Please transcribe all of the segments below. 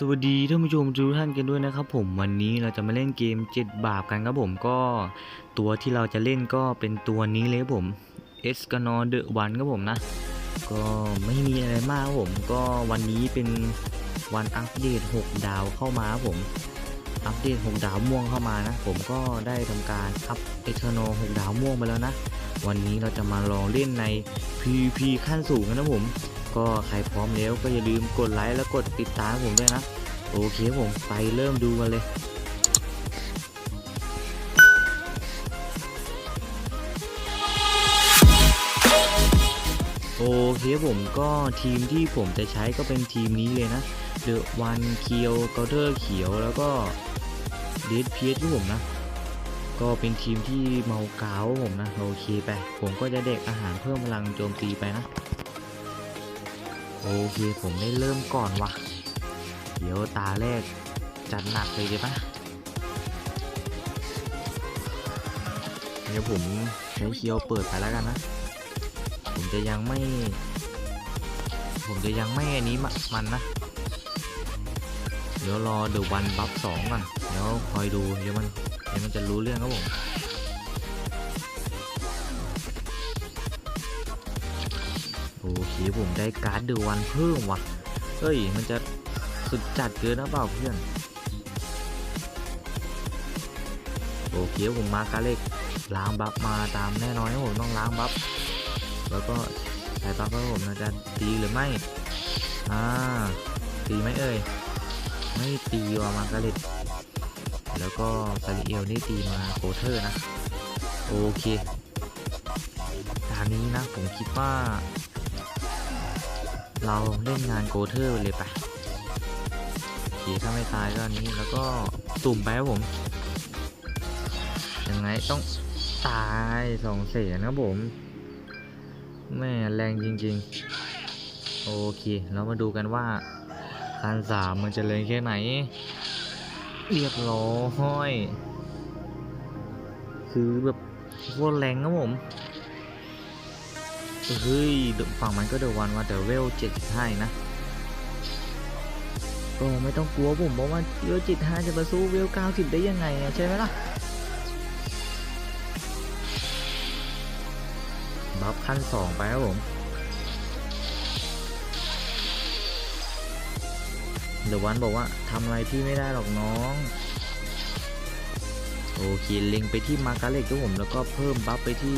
สวัสดีท่านผู้ชมทุกท่านกันด้วยนะครับผมวันนี้เราจะมาเล่นเกม 7 บาปกันครับผมก็ตัวที่เราจะเล่นก็เป็นตัวนี้เลยครับผม e s c a n o r The One ครับผมนะ ก็ไม่มีอะไรมากครับผม ก็วันนี้เป็นวันอัปเดต 6 ดาวเข้ามาครับผม อัปเดต 6 ดาวม่วงเข้ามานะ ผมก็ได้ทำการอัพเอเทอร์โน6ดาวม่วงไปแล้วนะ วันนี้เราจะมาลองเล่นใน PVP ขั้นสูงกันนะผม ก็ใครพร้อมแล้วก็อย่าลืมกดไลค์และกดติดตามผมด้วยนะ โอเคผมไปเริ่มดูกันเลยโอเคผมก็ทีมที่ผมจะใช้ก็เป็นทีมนี้เลยนะเดอะวันเคียวเกาเทอร์เขียวแล้วก็เดดเพียที่ผมนะ ก็เป็นทีมที่เมากาผมนะ โอเคไป ผมก็จะเด็กอาหารเพิ่มพลังโจมตีไปนะ โอเคผมได้เริ่มก่อนวะเดี๋ยวตาแรกจัดหนักเลยดีปะเดี๋ยวผมใช้เคียวเปิดไปแล้วกันนะ ผมจะยังไม่ ผมจะยังไม่อันนี้มะมันนะ เดี๋ยวรอเดอะวันบัฟสองก่อนเดี๋ยวคอยดูเดี๋ยวมันเดี๋ยวมันจะรู้เรื่องครับผม โอเคผมได้การ์ดเดอวันเพิ่มว่ะ เฮ้ย มันจะสุดจัดเกินนะเปล่าเพื่อน โอเคผมมาการเล็กล้างบัฟมาตามแน่นอนนะผมต้องล้างบัฟ แล้วก็ใส่บัฟครับผมจะตีหรือไม่ อ่า ตีไหมเอ่ย ไม่ตีว่ะมาการเล็กแล้วก็ซาริเอลนี่ตีมาโคเทอร์นะ โอเคทางนี้นะผมคิดว่า เราเล่นงานโกเทอร์ไปเลยปโอเคถ้าไม่ตายก็อันนี้แล้วก็สุ่มไปครับผมยังไงต้องตายสองเสียนะผมแม่แรงจริงๆ โอเค เรามาดูกันว่าคันสามมันจะแรงแค่ไหน เรียบร้อย คือแบบโคตรแรงครับผม เฮ้ยฝั่งมันก็เดวันมาแต่เวลเจ็ดห้านะก็ไม่ต้องกลัวผมเพราะว่าเวลเจ็ดห้าจะมาสู้เวลเก้าสิบได้ยังไงใช่ไหมล่ะบัฟขั้นสองไปครับผมเดวันบอกว่าทำอะไรพี่ไม่ได้หรอกน้องโอเคเล็งไปที่มาการเล็กด้วยผมแล้วก็เพิ่มบัฟไปที่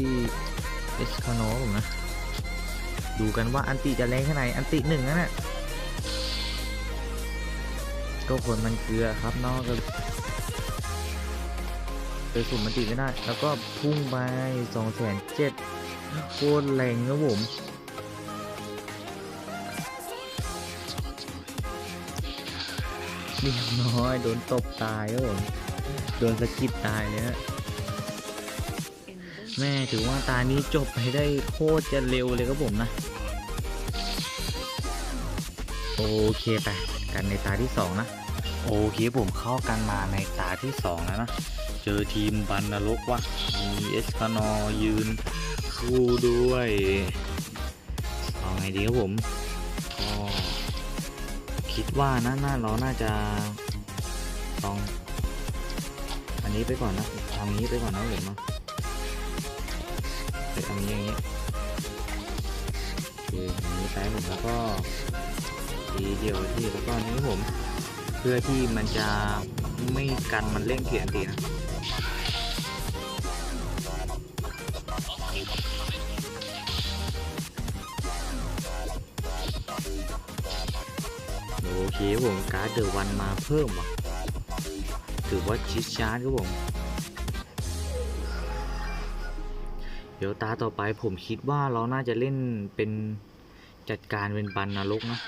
เอสคานอผมนะ ดูกันว่าอันติจะแรงแค่ไหน อันติหนึ่งนั่นแหละก็ผลมันเกลือครับนอกก็ไปสุ่มมันติไม่ได้ แล้วก็พุ่งไปสองแสนเจ็ดโคตรแรงครับผมเรียบร้อยโดนตบตายครับผมโดนสะกิดตายเลยฮะแม่ถือว่าตานี้จบไปได้โคตรจะเร็วเลยครับผมนะ โอเคไปกันในตาที่สองนะ โอเคผมเข้ากันมาในตาที่สองแล้วนะ เจอทีมบันนรกว่ะมีเอสคานอยืนคู่ด้วยเอาไงดีครับผมก็คิดว่านะน่าเราน่าจะลอง อันนี้ไปก่อนนะทำนี้ไปก่อนนะผมเนาะไปทำอย่างนี้โอเคอย่างนี้ไปผมแล้วก็ ทีเดียวที่แล้วก็นี้ผม เพื่อที่มันจะไม่กันมันเร่งเขียนตีนะโอเคผมการ์ดเดอะวันมาเพิ่มว่ะถือว่าชิดชาร์จครับผม เดี๋ยวตาต่อไปผมคิดว่าเราน่าจะเล่นเป็นจัดการเป็นบันนรกนะ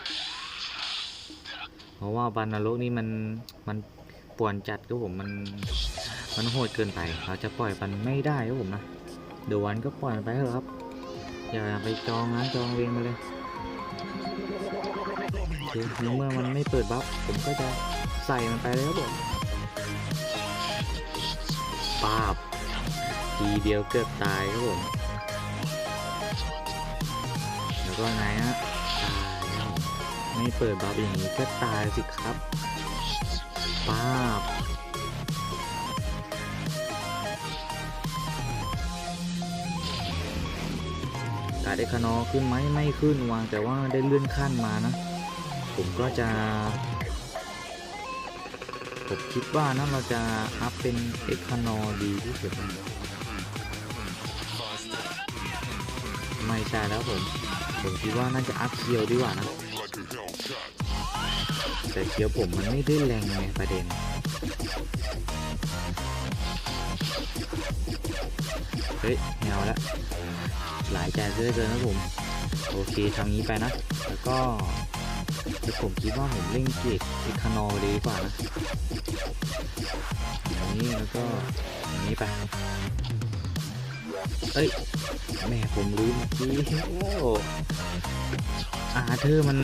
ราะว่าบันนรกนี่มันมันป่วนจัดก็ผมมันมันโหดเกินไป เราจะปล่อยมันไม่ได้ครับผมนะเดี๋ยววันก็ปล่อยไปเถอะครับ อย่าไปจองนะจองเวรมาเลยโอเคในเมื่อมันไม่เปิดบัฟผมก็จะใส่มันไปเลยครับผมปาบทีเดียวเกือบตายครับผมแล้วก็ไงฮะ ไม่เปิดบัฟอย่างนี้ก็ตายสิครับป้าบกาได้คานอขึ้นไหมไม่ขึ้นวางแต่ว่าได้เลื่อนขั้นมานะ ผมก็จะ ผมคิดว่านะเราจะอัพเป็นเอกคานอดีที่สุดไม่ใช่แล้วผม ผมคิดว่าน่าจะอัพเคียวดีกว่านะ แต่เคียวผมมันไม่ได้แรงไงประเด็นเฮ้ยแนวละหลายใจเกินเกินนะผม โอเคทำงี้ไปนะ แล้วก็แต่ผมคิดว่าผมเล่นเกตเอคานอลดีกว่านะอย่างนี้แล้วก็อย่างนี้ไปเอ้ยแม่ผมลืมเมื่อกี้โอ้อาเธอมัน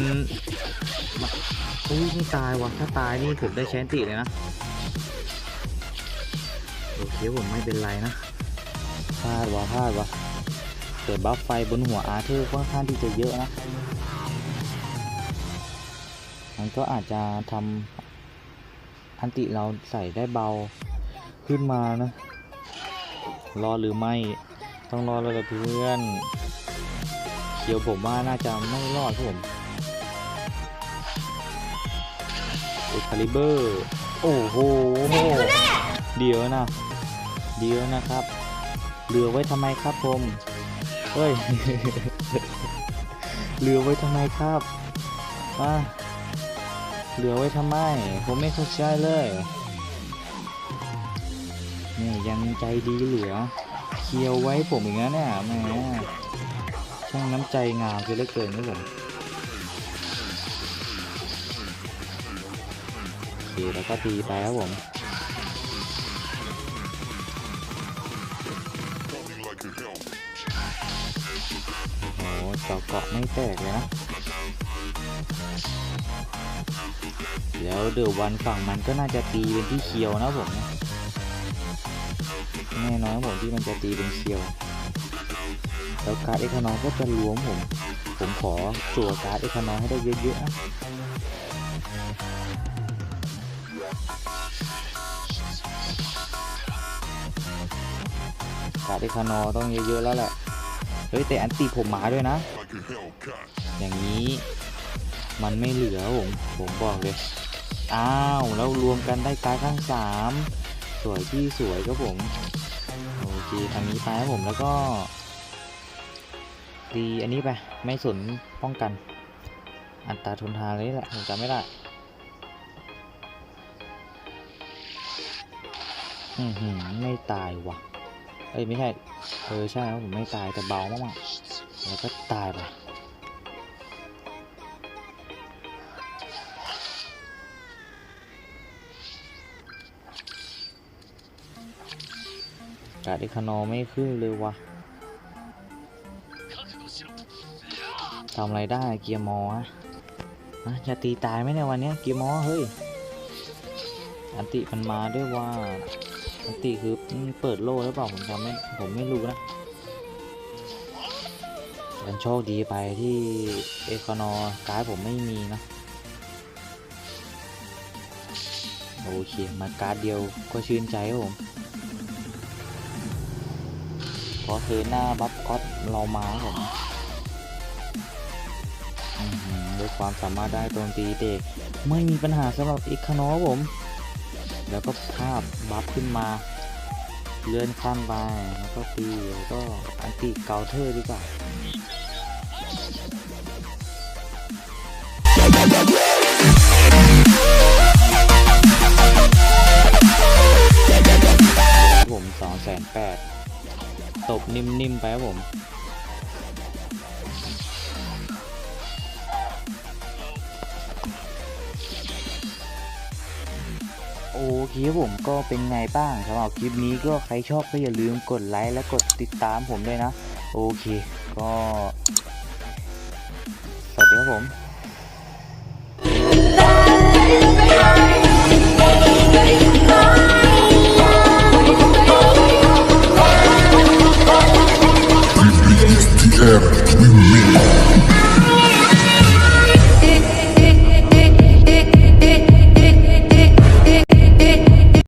อุ้ยไม่ตายวะถ้าตายนี่ผมได้แชนติเลยนะ โอเคผมไม่เป็นไรนะพลาดวะพลาดวะแต่บัฟไฟบนหัวอาเธอร์ค่อนข้างที่จะเยอะนะ มันก็อาจจะทำอันติเราใส่ได้เบาขึ้นมานะ รอหรือไม่ต้องรอแล้วเพื่อนเดี๋ยวผมว่าน่าจะไม่รอดครับผม คาลิเบอร์ โอ้โห เดี๋ยวนะ เดี๋ยวนะครับ เหลือไว้ทำไมครับผมเฮ้ย เหลือไว้ทำไมครับอะเหลือไว้ทำไม ผมไม่เข้าใจเลยเนี่ยยังใจดีเหลือ เคียวไว้ผมอย่างนั้นเนี่ยแหมช่างน้ำใจงามคือเหลือเกินครับผม เคแล้วก็ตีไปครับผมโอ้เจาเกาะไม่แตกเลยนะแล้วเดอะวันฝั่งมันก็น่าจะตีเป็นที่เคียวนะผมแน่นอนครับผมที่มันจะตีเป็นเคียว แล้วการ์ดเอกนอก็จะล้วงผม ผมขอจั่วการ์ดเอกนอให้ได้เยอะๆนะ การ์ดเอกนอต้องเยอะๆแล้วแหละ เฮ้ยแต่อันตีผมหมาด้วยนะ อย่างนี้มันไม่เหลือผม ผมบอกเลย อ้าว แล้วรวมกันได้การข้างสามสวยที่สวยครับผม โอเคทำนี้ไปครับผมแล้วก็ตีอันนี้ไป ไม่สนป้องกัน อัตราทนทานเลยแหละผมจำไม่ได้ อือหือไม่ตายว่ะ เอ้ยไม่ใช่ เออใช่ครับผมไม่ตายแต่เบามากๆแล้วก็ตายไปการ์ดเอคานอไม่ขึ้นเลยวะทำอะไรได้เกียร์มอฮะฮะจะตีตายไหมในวันนี้เกียร์มอเฮ้ย อันติมันมาด้วยว่า อันติคือเปิดโล่หรือเปล่าผมจำไม่ผมไม่รู้นะมันโชคดีไปที่เอคานอการผมไม่มีนะโอเค มาการ์ดเดียวก็ชื่นใจครับผมเพราะคือหน้าบัฟก๊อตเรามาผมด้วยความสามารถได้โจมตีเด็กไม่มีปัญหาสำหรับอีกคานอผม แล้วก็ภาพบัฟขึ้นมา เลื่อนขั้นไปแล้วก็ตีแล้วก็อันติเกาเทอร์ดีกว่าผมสองแสนแปดตบนิ่มๆไปครับผม โอเคผมก็เป็นไงบ้างสำหรับคลิปนี้ก็ใครชอบก็อย่าลืมกดไลค์และกดติดตามผมด้วยนะ โอเค ก็ สวัสดีครับผม